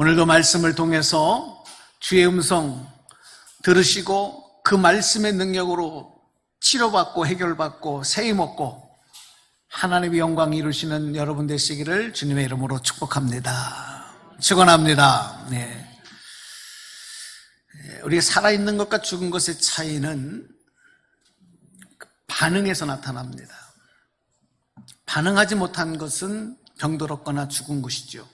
오늘도 말씀을 통해서 주의 음성 들으시고 그 말씀의 능력으로 치료받고 해결받고 세임 얻고 하나님의 영광 이루시는 여러분 되시기를 주님의 이름으로 축복합니다. 축원합니다. 네. 우리가 살아있는 것과 죽은 것의 차이는 반응에서 나타납니다. 반응하지 못한 것은 병들었거나 죽은 것이죠.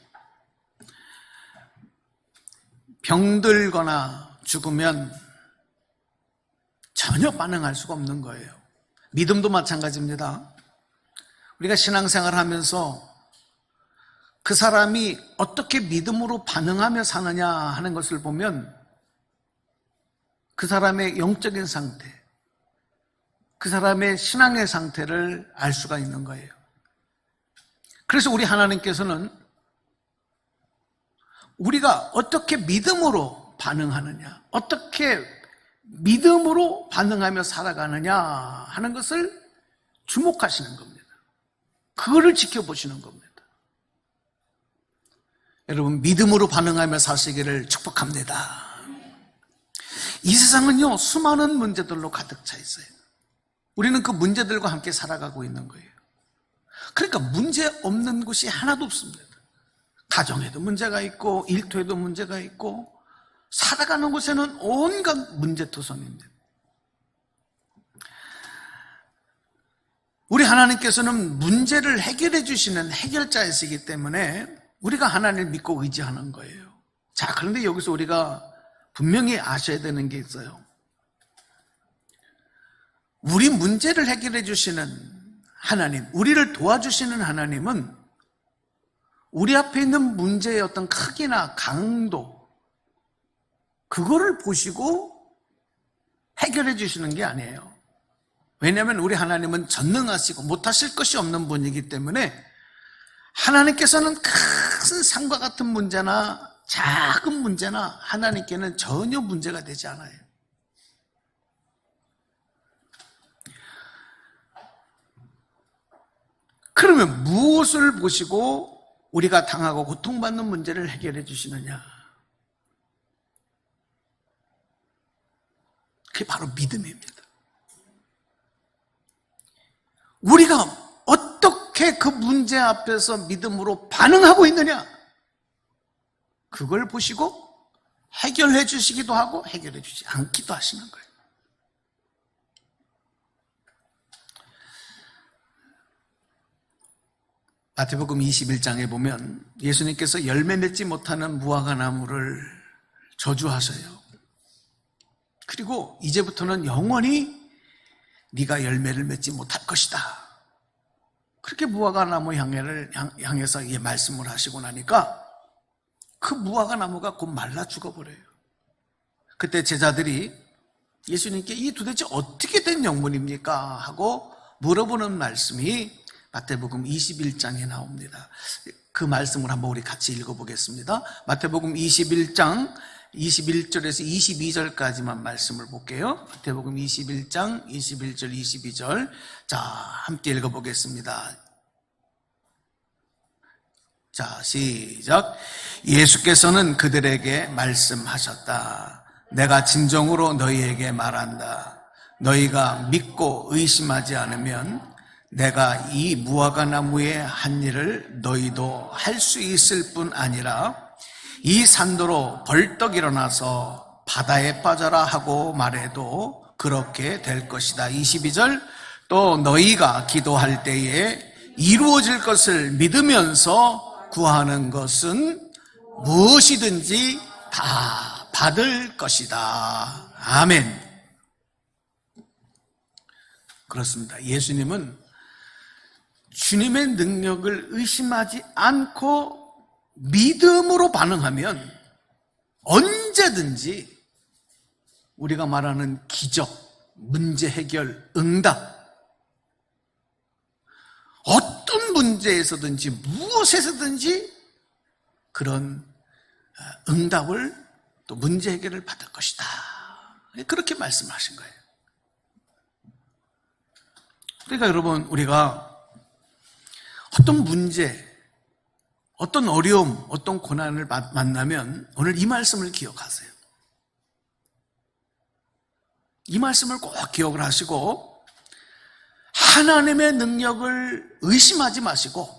병들거나 죽으면 전혀 반응할 수가 없는 거예요. 믿음도 마찬가지입니다. 우리가 신앙생활 하면서 그 사람이 어떻게 믿음으로 반응하며 사느냐 하는 것을 보면 그 사람의 영적인 상태, 그 사람의 신앙의 상태를 알 수가 있는 거예요. 그래서 우리 하나님께서는 우리가 어떻게 믿음으로 반응하느냐, 어떻게 믿음으로 반응하며 살아가느냐 하는 것을 주목하시는 겁니다. 그거를 지켜보시는 겁니다. 여러분, 믿음으로 반응하며 사시기를 축복합니다. 이 세상은요, 수많은 문제들로 가득 차 있어요. 우리는 그 문제들과 함께 살아가고 있는 거예요. 그러니까 문제 없는 곳이 하나도 없습니다. 가정에도 문제가 있고, 일터에도 문제가 있고, 살아가는 곳에는 온갖 문제투성입니다. 우리 하나님께서는 문제를 해결해 주시는 해결자이시기 때문에 우리가 하나님을 믿고 의지하는 거예요. 자, 그런데 여기서 우리가 분명히 아셔야 되는 게 있어요. 우리 문제를 해결해 주시는 하나님, 우리를 도와주시는 하나님은 우리 앞에 있는 문제의 어떤 크기나 강도, 그거를 보시고 해결해 주시는 게 아니에요. 왜냐하면 우리 하나님은 전능하시고 못하실 것이 없는 분이기 때문에 하나님께서는 큰 산과 같은 문제나 작은 문제나 하나님께는 전혀 문제가 되지 않아요. 그러면 무엇을 보시고 우리가 당하고 고통받는 문제를 해결해 주시느냐? 그게 바로 믿음입니다. 우리가 어떻게 그 문제 앞에서 믿음으로 반응하고 있느냐? 그걸 보시고 해결해 주시기도 하고 해결해 주지 않기도 하시는 거예요. 마태복음 21장에 보면 예수님께서 열매 맺지 못하는 무화과 나무를 저주하세요. 그리고 이제부터는 영원히 네가 열매를 맺지 못할 것이다. 그렇게 무화과 나무 향해를 향해서 이 말씀을 하시고 나니까 그 무화과 나무가 곧 말라 죽어버려요. 그때 제자들이 예수님께 이 도대체 어떻게 된 영문입니까? 하고 물어보는 말씀이 마태복음 21장에 나옵니다. 그 말씀을 한번 우리 같이 읽어보겠습니다. 마태복음 21장 21절에서 22절까지만 말씀을 볼게요. 마태복음 21장 21절 22절 자 함께 읽어보겠습니다. 자 시작 예수께서는 그들에게 말씀하셨다. 내가 진정으로 너희에게 말한다. 너희가 믿고 의심하지 않으면 내가 이 무화과 나무의 한 일을 너희도 할 수 있을 뿐 아니라 이 산도로 벌떡 일어나서 바다에 빠져라 하고 말해도 그렇게 될 것이다. 22절 또 너희가 기도할 때에 이루어질 것을 믿으면서 구하는 것은 무엇이든지 다 받을 것이다. 아멘. 그렇습니다. 예수님은 주님의 능력을 의심하지 않고 믿음으로 반응하면 언제든지 우리가 말하는 기적, 문제 해결, 응답, 어떤 문제에서든지 무엇에서든지 그런 어, 응답을 또 문제 해결을 받을 것이다. 그렇게 말씀하신 거예요. 그러니까 여러분, 우리가 어떤 문제, 어떤 어려움, 어떤 고난을 마- 만나면 오늘 이 말씀을 기억하세요. 이 말씀을 꼭 기억을 하시고 하나님의 능력을 의심하지 마시고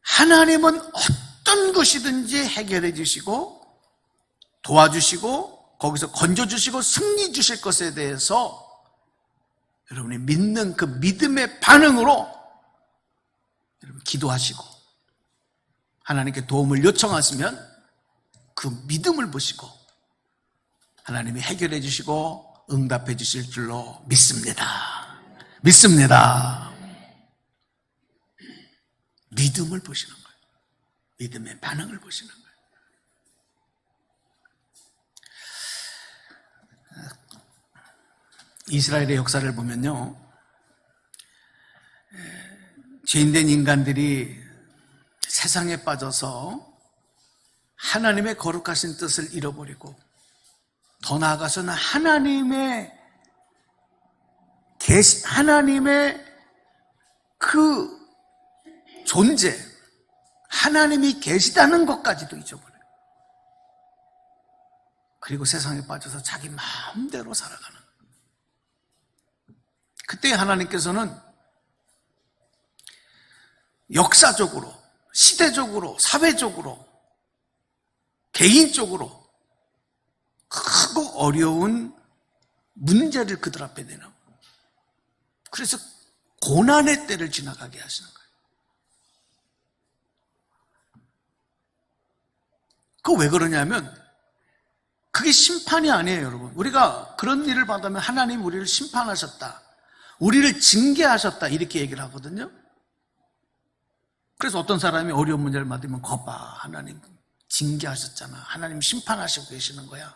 하나님은 어떤 것이든지 해결해 주시고 도와주시고 거기서 건져 주시고 승리 주실 것에 대해서 여러분이 믿는 그 믿음의 반응으로 여러분 기도하시고 하나님께 도움을 요청하시면 그 믿음을 보시고 하나님이 해결해 주시고 응답해 주실 줄로 믿습니다. 믿습니다. 믿음을 보시는 거예요. 믿음의 반응을 보시는 거예요. 이스라엘의 역사를 보면요. 죄인된 인간들이 세상에 빠져서 하나님의 거룩하신 뜻을 잃어버리고 더 나아가서는 하나님의 계시, 하나님의 그 존재, 하나님이 계시다는 것까지도 잊어버려요. 그리고 세상에 빠져서 자기 마음대로 살아가는. 그때 하나님께서는 역사적으로, 시대적으로, 사회적으로, 개인적으로 크고 어려운 문제를 그들 앞에 내놓고 그래서 고난의 때를 지나가게 하시는 거예요. 그왜 그러냐면 그게 심판이 아니에요, 여러분. 우리가 그런 일을 받으면 하나님 우리를 심판하셨다. 우리를 징계하셨다. 이렇게 얘기를 하거든요. 그래서 어떤 사람이 어려운 문제를 받으면 거봐. 하나님 징계하셨잖아. 하나님 심판하시고 계시는 거야.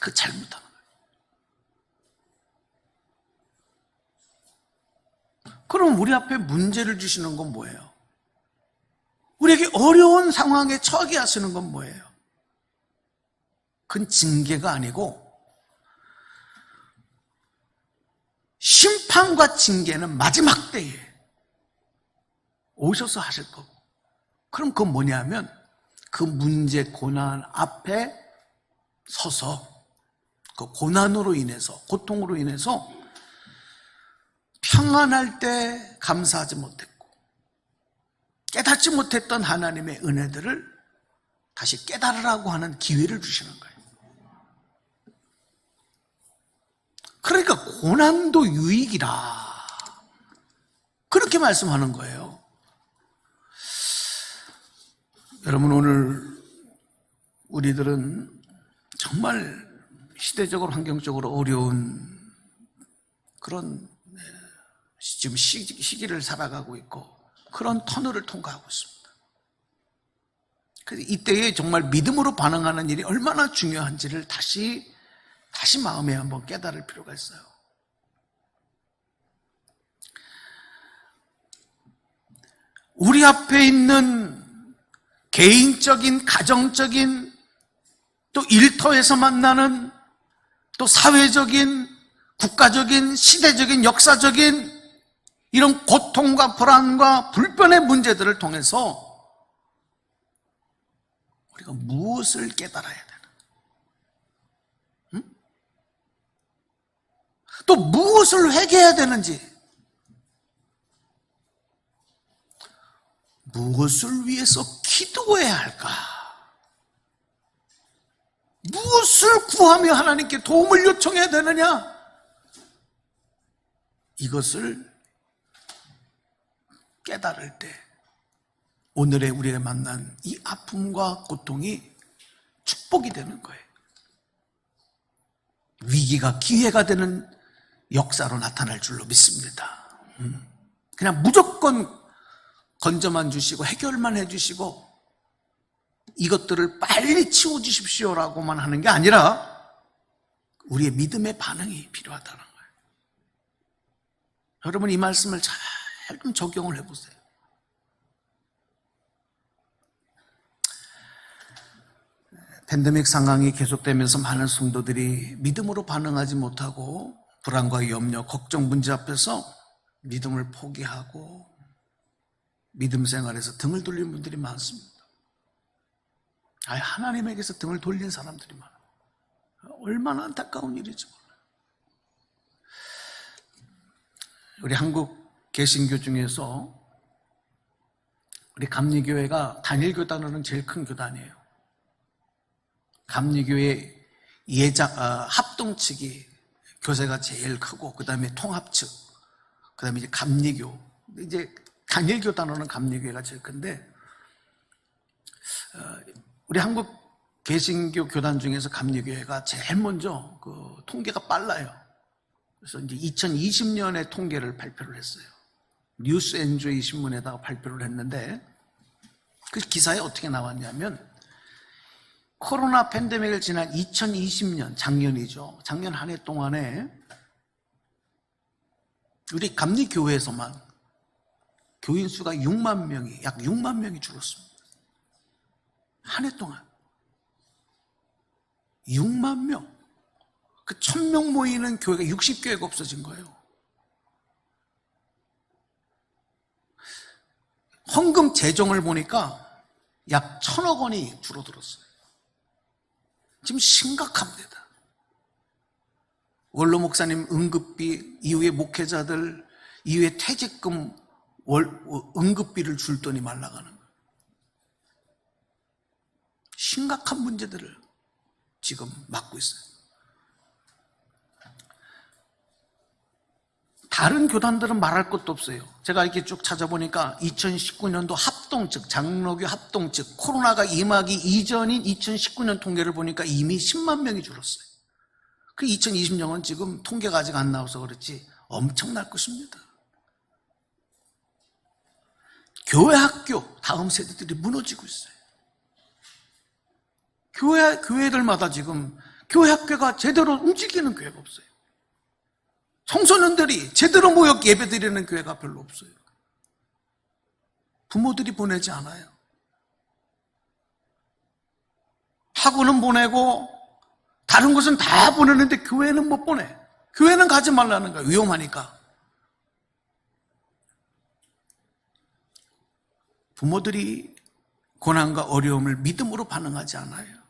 그 잘못하는 거예요. 그럼 우리 앞에 문제를 주시는 건 뭐예요? 우리에게 어려운 상황에 처하게 하시는 건 뭐예요? 그건 징계가 아니고 심판과 징계는 마지막 때에 오셔서 하실 거고 그럼 그건 뭐냐면 그 문제 고난 앞에 서서 그 고난으로 인해서 고통으로 인해서 평안할 때 감사하지 못했고 깨닫지 못했던 하나님의 은혜들을 다시 깨달으라고 하는 기회를 주시는 거예요. 그러니까 고난도 유익이라 그렇게 말씀하는 거예요. 여러분 오늘 우리들은 정말 시대적으로 환경적으로 어려운 그런 네, 지금 시기, 시기를 살아가고 있고 그런 터널을 통과하고 있습니다. 그래서 이때에 정말 믿음으로 반응하는 일이 얼마나 중요한지를 다시 다시 마음에 한번 깨달을 필요가 있어요. 우리 앞에 있는 개인적인, 가정적인, 또 일터에서 만나는, 또 사회적인, 국가적인, 시대적인, 역사적인 이런 고통과 불안과 불변의 문제들을 통해서 우리가 무엇을 깨달아야 되나? 응? 또 무엇을 회개해야 되는지 무엇을 위해서 기도해야 할까? 무엇을 구하며 하나님께 도움을 요청해야 되느냐? 이것을 깨달을 때 오늘의 우리가 만난 이 아픔과 고통이 축복이 되는 거예요. 위기가 기회가 되는 역사로 나타날 줄로 믿습니다. 음. 그냥 무조건 건져만 주시고 해결만 해주시고 이것들을 빨리 치워주십시오라고만 하는 게 아니라 우리의 믿음의 반응이 필요하다는 거예요. 여러분 이 말씀을 잘 좀 적용을 해보세요. 팬데믹 상황이 계속되면서 많은 성도들이 믿음으로 반응하지 못하고 불안과 염려, 걱정 문제 앞에서 믿음을 포기하고 믿음 생활에서 등을 돌린 분들이 많습니다. 아예 하나님에게서 등을 돌린 사람들이 많아요. 얼마나 안타까운 일이죠. 우리 한국 개신교 중에서 우리 감리교회가 단일교단으로는 제일 큰 교단이에요. 감리교회 예장 아, 합동 측이 교세가 제일 크고 그 다음에 통합 측, 그 다음에 이제 감리교, 이제 단일교단으로는 감리교회가 제일 큰데 어, 우리 한국 개신교 교단 중에서 감리교회가 제일 먼저 그 통계가 빨라요. 그래서 이제 2020년에 통계를 발표를 했어요. 뉴스 엔조이 신문에다가 발표를 했는데 그 기사에 어떻게 나왔냐면 코로나 팬데믹을 지난 2020년 작년이죠. 작년 한 해 동안에 우리 감리교회에서만 교인 수가 6만 명이 약 6만 명이 줄었습니다. 한 해 동안 6만 명. 그 1000명 모이는 교회가 60교회가 없어진 거예요. 헌금 재정을 보니까 약 천억 원이 줄어들었어요. 지금 심각합니다. 원로 목사님 응급비, 이후에 목회자들, 이후에 퇴직금, 월, 응급비를 줄 돈이 말라가는 거예요. 심각한 문제들을 지금 맡고 있어요. 다른 교단들은 말할 것도 없어요. 제가 이렇게 쭉 찾아보니까 2019년도 합동 측, 장로교 합동 측, 코로나가 임하기 이전인 2019년 통계를 보니까 이미 10만 명이 줄었어요. 그 2020년은 지금 통계가 아직 안 나와서 그렇지 엄청날 것입니다. 교회 학교 다음 세대들이 무너지고 있어요. 교회, 교회들마다 지금 교회 학교가 제대로 움직이는 교회가 없어요. 청소년들이 제대로 모여 예배 드리는 교회가 별로 없어요. 부모들이 보내지 않아요. 학원은 보내고 다른 곳은 다 보내는데 교회는 못 보내. 교회는 가지 말라는 거야. 위험하니까. 부모들이 고난과 어려움을 믿음으로 반응하지 않아요.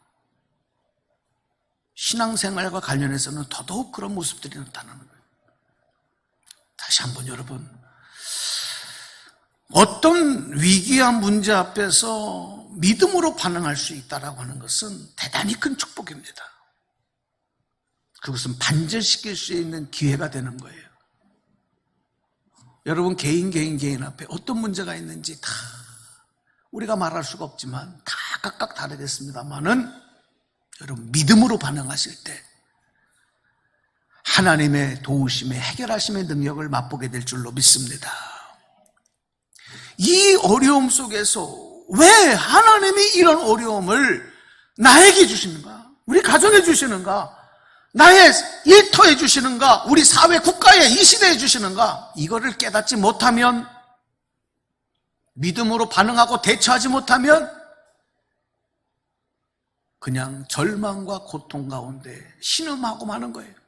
신앙생활과 관련해서는 더더욱 그런 모습들이 나타나는 거예요. 다시 한번 여러분, 어떤 위기한 문제 앞에서 믿음으로 반응할 수 있다라고 하는 것은 대단히 큰 축복입니다. 그것은 반절시킬 수 있는 기회가 되는 거예요. 여러분 개인 개인 개인 앞에 어떤 문제가 있는지 다 우리가 말할 수가 없지만 다 각각 다르겠습니다만은 여러분 믿음으로 반응하실 때 하나님의 도우심에 해결하심의 능력을 맛보게 될 줄로 믿습니다. 이 어려움 속에서 왜 하나님이 이런 어려움을 나에게 주시는가? 우리 가정에 주시는가? 나의 일터에 주시는가? 우리 사회 국가에 이 시대에 주시는가? 이거를 깨닫지 못하면 믿음으로 반응하고 대처하지 못하면 그냥 절망과 고통 가운데 신음하고 마는 거예요.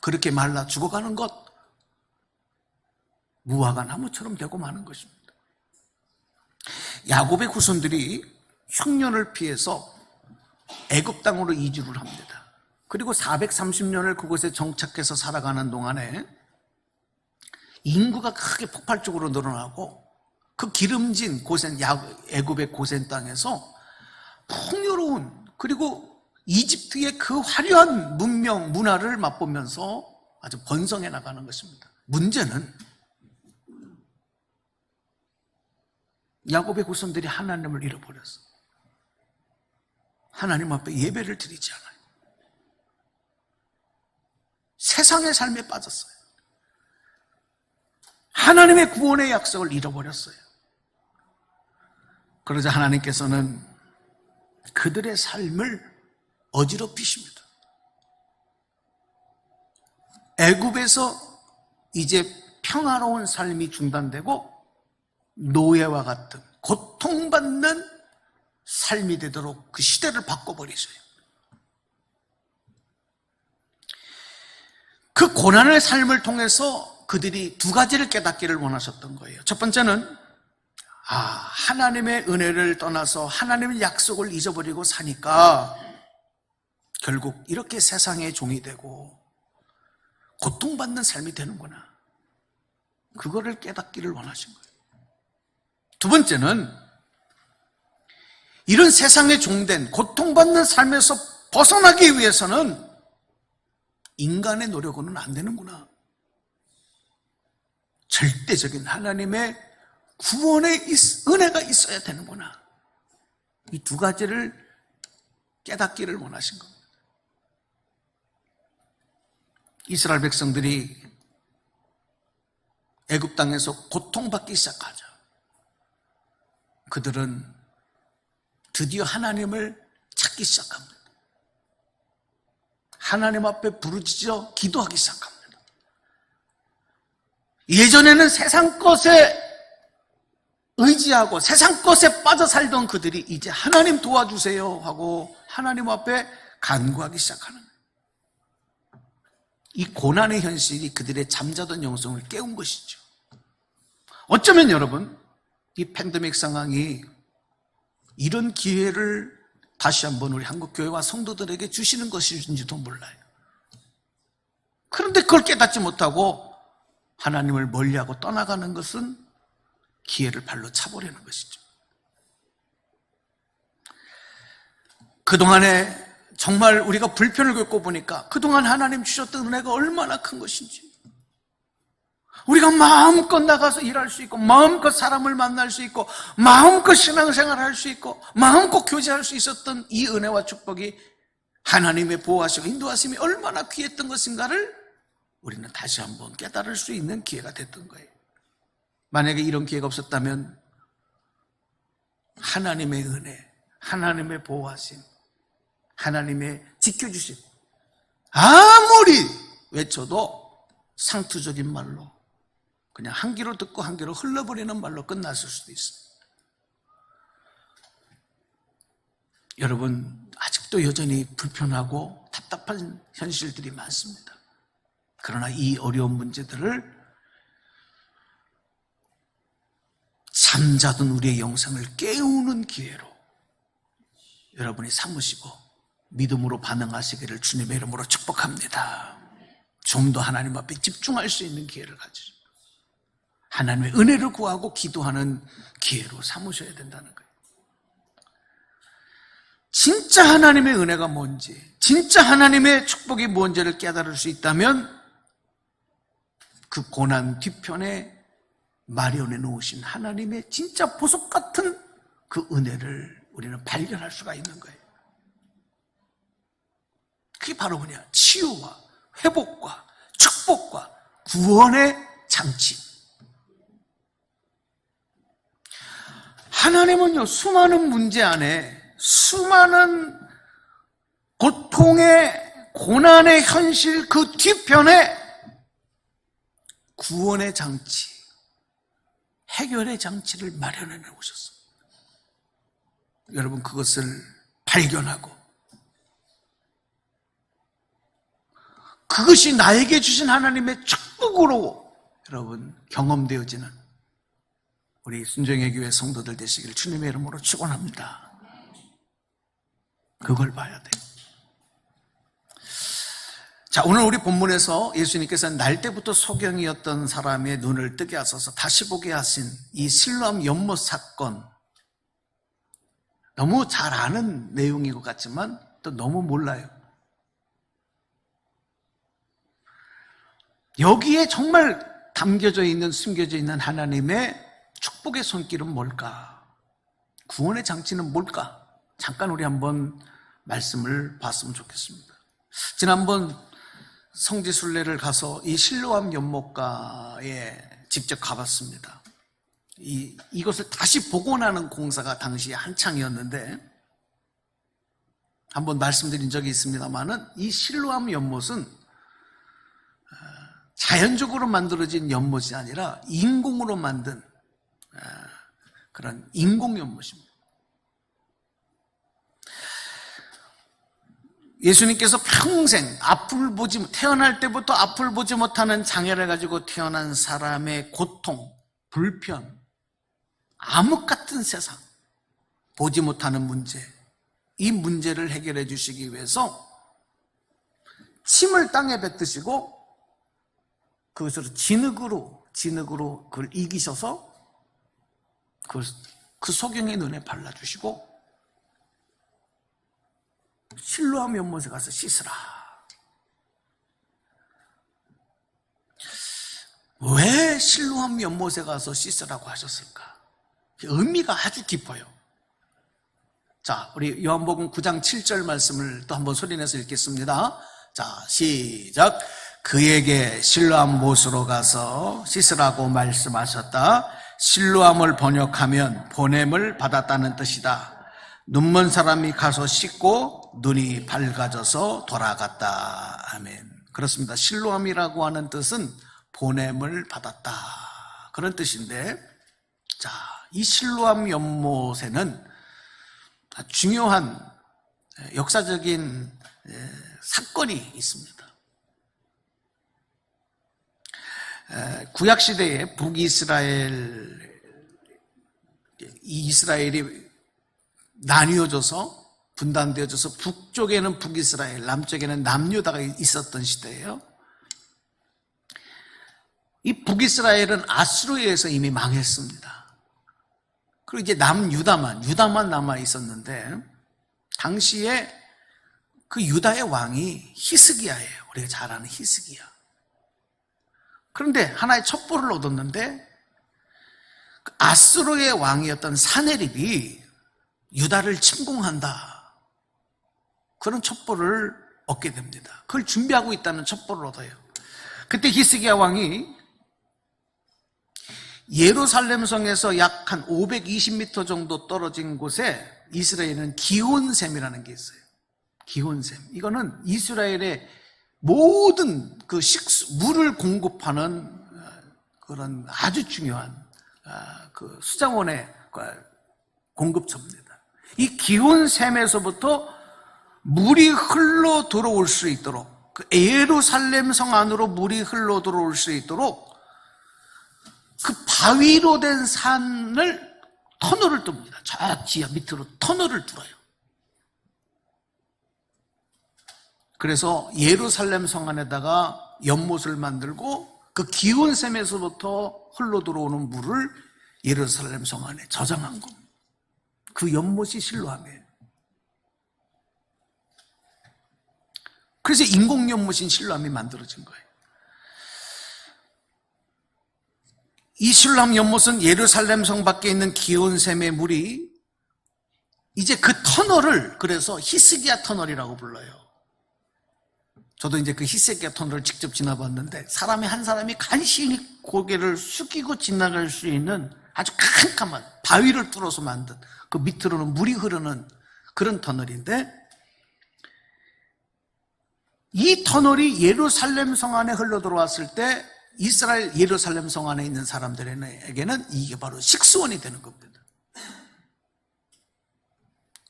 그렇게 말라 죽어가는 것, 무화과 나무처럼 되고 마는 것입니다. 야곱의 후손들이 흉년을 피해서 애굽 땅으로 이주를 합니다. 그리고 430년을 그곳에 정착해서 살아가는 동안에 인구가 크게 폭발적으로 늘어나고 그 기름진 고센 애굽의 고센 땅에서 풍요로운 그리고 이집트의 그 화려한 문명, 문화를 맛보면서 아주 번성해 나가는 것입니다. 문제는 야곱의 후손들이 하나님을 잃어버렸어. 하나님 앞에 예배를 드리지 않아요. 세상의 삶에 빠졌어요. 하나님의 구원의 약속을 잃어버렸어요. 그러자 하나님께서는 그들의 삶을 어지럽히십니다. 애굽에서 이제 평화로운 삶이 중단되고 노예와 같은 고통받는 삶이 되도록 그 시대를 바꿔버리세요. 그 고난의 삶을 통해서 그들이 두 가지를 깨닫기를 원하셨던 거예요. 첫 번째는 아, 하나님의 은혜를 떠나서 하나님의 약속을 잊어버리고 사니까 결국 이렇게 세상의 종이 되고 고통받는 삶이 되는구나. 그거를 깨닫기를 원하신 거예요. 두 번째는 이런 세상의 종된 고통받는 삶에서 벗어나기 위해서는 인간의 노력으로는 안 되는구나. 절대적인 하나님의 구원의 은혜가 있어야 되는구나. 이 두 가지를 깨닫기를 원하신 겁니다. 이스라엘 백성들이 애굽 땅에서 고통받기 시작하죠. 그들은 드디어 하나님을 찾기 시작합니다. 하나님 앞에 부르짖어 기도하기 시작합니다. 예전에는 세상 것에 의지하고 세상 것에 빠져 살던 그들이 이제 하나님 도와주세요 하고 하나님 앞에 간구하기 시작하는. 이 고난의 현실이 그들의 잠자던 영성을 깨운 것이죠. 어쩌면 여러분, 이 팬데믹 상황이 이런 기회를 다시 한번 우리 한국교회와 성도들에게 주시는 것인지도 몰라요. 그런데 그걸 깨닫지 못하고 하나님을 멀리하고 떠나가는 것은 기회를 발로 차보려는 것이죠. 그동안에 정말 우리가 불편을 겪고 보니까 그동안 하나님 주셨던 은혜가 얼마나 큰 것인지. 우리가 마음껏 나가서 일할 수 있고, 마음껏 사람을 만날 수 있고, 마음껏 신앙생활 할 수 있고, 마음껏 교제할 수 있었던 이 은혜와 축복이 하나님의 보호하시고 인도하심이 얼마나 귀했던 것인가를 우리는 다시 한번 깨달을 수 있는 기회가 됐던 거예요. 만약에 이런 기회가 없었다면 하나님의 은혜, 하나님의 보호하심, 하나님의 지켜주심, 아무리 외쳐도 상투적인 말로 그냥 한 귀로 듣고 한 귀로 흘러버리는 말로 끝났을 수도 있어요. 여러분, 아직도 여전히 불편하고 답답한 현실들이 많습니다. 그러나 이 어려운 문제들을 잠자던 우리의 영성을 깨우는 기회로 여러분이 삼으시고 믿음으로 반응하시기를 주님의 이름으로 축복합니다. 좀 더 하나님 앞에 집중할 수 있는 기회를 가지죠. 하나님의 은혜를 구하고 기도하는 기회로 삼으셔야 된다는 거예요. 진짜 하나님의 은혜가 뭔지, 진짜 하나님의 축복이 뭔지를 깨달을 수 있다면 그 고난 뒤편에 마련해 놓으신 하나님의 진짜 보석 같은 그 은혜를 우리는 발견할 수가 있는 거예요. 그게 바로 뭐냐? 치유와 회복과 축복과 구원의 장치. 하나님은요, 수많은 문제 안에 수많은 고통의 고난의 현실 그 뒤편에 구원의 장치, 해결의 장치를 마련해 놓으셨습니다. 여러분 그것을 발견하고 그것이 나에게 주신 하나님의 축복으로 여러분 경험되어지는 우리 순정의 교회 성도들 되시길 주님의 이름으로 축원합니다. 그걸 봐야 돼요. 자, 오늘 우리 본문에서 예수님께서 날 때부터 소경이었던 사람의 눈을 뜨게 하셔서 다시 보게 하신 이 실로암 연못 사건. 너무 잘 아는 내용인 것 같지만 또 너무 몰라요. 여기에 정말 담겨져 있는, 숨겨져 있는 하나님의 축복의 손길은 뭘까? 구원의 장치는 뭘까? 잠깐 우리 한번 말씀을 봤으면 좋겠습니다. 지난번 성지순례를 가서 이 실로암 연못가에 직접 가봤습니다. 이, 이것을 다시 복원하는 공사가 당시에 한창이었는데, 한번 말씀드린 적이 있습니다만은, 이 실로암 연못은 어, 자연적으로 만들어진 연못이 아니라 인공으로 만든 어, 그런 인공 연못입니다. 예수님께서 평생 앞을 보지 못- 태어날 때부터 앞을 보지 못하는 장애를 가지고 태어난 사람의 고통, 불편, 암흑 같은 세상, 보지 못하는 문제, 이 문제를 해결해 주시기 위해서 침을 땅에 뱉으시고 그것으로 진흙으로 진흙으로 그걸 이기셔서 그, 그 소경의 눈에 발라주시고 실로암 연못에 가서 씻으라. 왜 실로암 연못에 가서 씻으라고 하셨을까? 의미가 아주 깊어요. 자, 우리 요한복음 9장 7절 말씀을 또 한번 소리내서 읽겠습니다. 자, 시작. 그에게 실로암 못으로 가서 씻으라고 말씀하셨다. 실로암을 번역하면 보냄을 받았다는 뜻이다. 눈먼 사람이 가서 씻고 눈이 밝아져서 돌아갔다. 아멘. 그렇습니다. 실로암이라고 하는 뜻은 보냄을 받았다. 그런 뜻인데, 자, 이 실로암 연못에는 중요한 역사적인 사건이 있습니다. 구약 시대에 북이스라엘 이스라엘이 나뉘어져서 분단되어져서 북쪽에는 북이스라엘, 남쪽에는 남유다가 있었던 시대예요. 이 북이스라엘은 아수르에 의해서 이미 망했습니다. 그리고 이제 남유다만, 유다만 남아 있었는데, 당시에 그 유다의 왕이 히스기야예요. 우리가 잘 아는 히스기야. 그런데 하나의 첩보를 얻었는데, 그 아수르의 왕이었던 사네립이 유다를 침공한다. 그런 첩보를 얻게 됩니다. 그걸 준비하고 있다는 첩보를 얻어요. 그때 히스기야 왕이 예루살렘 성에서 약 한 520m 정도 떨어진 곳에 이스라엘은 기온샘이라는 게 있어요. 기온샘. 이거는 이스라엘의 모든 그 식수, 물을 공급하는 그런 아주 중요한 그 수장원의 공급처입니다. 이 기온샘에서부터 물이 흘러 들어올 수 있도록 그 예루살렘 성 안으로 물이 흘러 들어올 수 있도록 그 바위로 된 산을 터널을 뚫습니다. 저 지하 밑으로 터널을 뚫어요. 그래서 예루살렘 성 안에다가 연못을 만들고 그 기온샘에서부터 흘러 들어오는 물을 예루살렘 성 안에 저장한 겁니다. 그 연못이 실로함이에요. 그래서 인공 연못인 실로함이 만들어진 거예요. 이 실로함 연못은 예루살렘 성 밖에 있는 기온샘의 물이 이제 그 터널을 그래서 히스기야 터널이라고 불러요. 저도 이제 그 히스기야 터널을 직접 지나봤는데 사람이 한 사람이 간신히 고개를 숙이고 지나갈 수 있는 아주 캄캄한 바위를 뚫어서 만든 그 밑으로는 물이 흐르는 그런 터널인데 이 터널이 예루살렘 성 안에 흘러 들어왔을 때 이스라엘 예루살렘 성 안에 있는 사람들에게는 이게 바로 식수원이 되는 겁니다.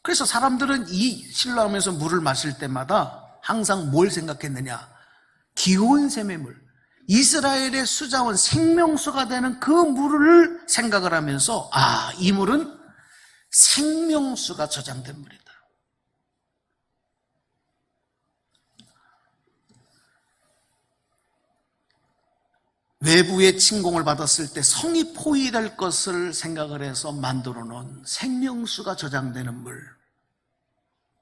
그래서 사람들은 이 신라하면서 물을 마실 때마다 항상 뭘 생각했느냐? 기온샘의 물. 이스라엘의 수자원 생명수가 되는 그 물을 생각을 하면서 아, 이 물은 생명수가 저장된 물이다. 외부의 침공을 받았을 때 성이 포위될 것을 생각을 해서 만들어 놓은 생명수가 저장되는 물.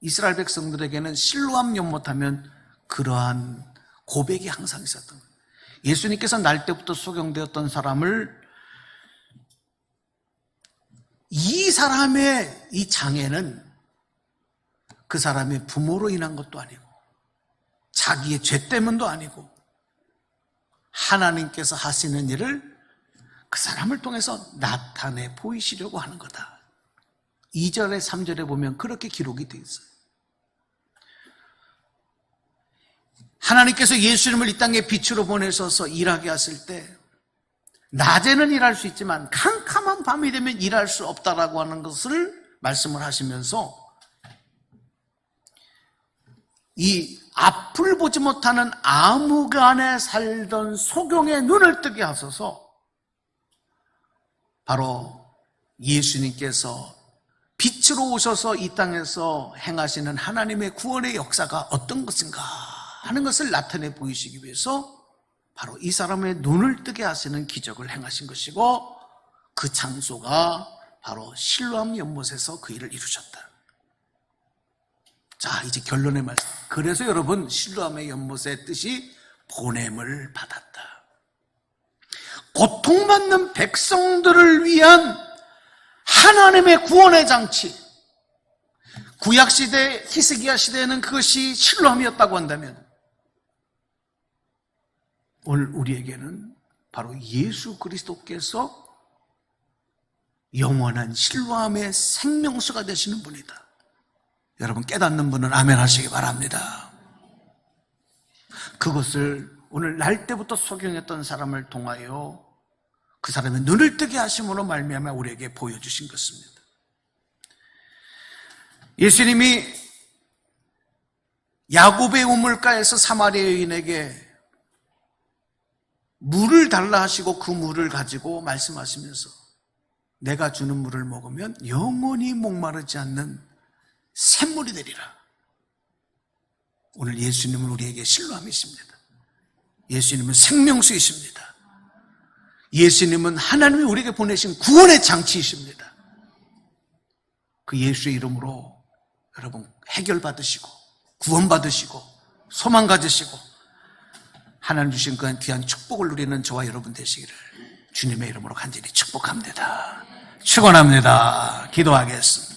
이스라엘 백성들에게는 실로암 연못하면 그러한 고백이 항상 있었던 거예요. 예수님께서 날 때부터 소경되었던 사람을 이 사람의 이 장애는 그 사람의 부모로 인한 것도 아니고 자기의 죄 때문도 아니고 하나님께서 하시는 일을 그 사람을 통해서 나타내 보이시려고 하는 거다. 2절에 3절에 보면 그렇게 기록이 되어 있어요. 하나님께서 예수님을 이 땅에 빛으로 보내셔서 일하게 하실 때 낮에는 일할 수 있지만 캄캄한 밤이 되면 일할 수 없다라고 하는 것을 말씀을 하시면서 이 앞을 보지 못하는 안에 살던 소경의 눈을 뜨게 하소서 바로 예수님께서 빛으로 오셔서 이 땅에서 행하시는 하나님의 구원의 역사가 어떤 것인가 하는 것을 나타내 보이시기 위해서 바로 이 사람의 눈을 뜨게 하시는 기적을 행하신 것이고 그 장소가 바로 실로암 연못에서 그 일을 이루셨다. 자, 이제 결론의 말씀. 그래서 여러분, 실로암의 연못의 뜻이 보냄을 받았다. 고통받는 백성들을 위한 하나님의 구원의 장치. 구약 시대, 히스기야 시대에는 그것이 실로암이었다고 한다면, 오늘 우리에게는 바로 예수 그리스도께서 영원한 실로암의 생명수가 되시는 분이다. 여러분 깨닫는 분은 아멘 하시기 바랍니다. 그것을 오늘 날 때부터 소경했던 사람을 통하여 그 사람의 눈을 뜨게 하심으로 말미암아 우리에게 보여주신 것입니다. 예수님이 야곱의 우물가에서 사마리아 여인에게 물을 달라 하시고 그 물을 가지고 말씀하시면서 내가 주는 물을 먹으면 영원히 목마르지 않는 샘물이 되리라. 오늘 예수님은 우리에게 신뢰함이십니다. 예수님은 생명수이십니다. 예수님은 하나님이 우리에게 보내신 구원의 장치이십니다. 그 예수의 이름으로 여러분 해결받으시고 구원받으시고 소망 가지시고 하나님 주신 그 귀한 축복을 누리는 저와 여러분 되시기를 주님의 이름으로 간절히 축복합니다. 축원합니다. 기도하겠습니다.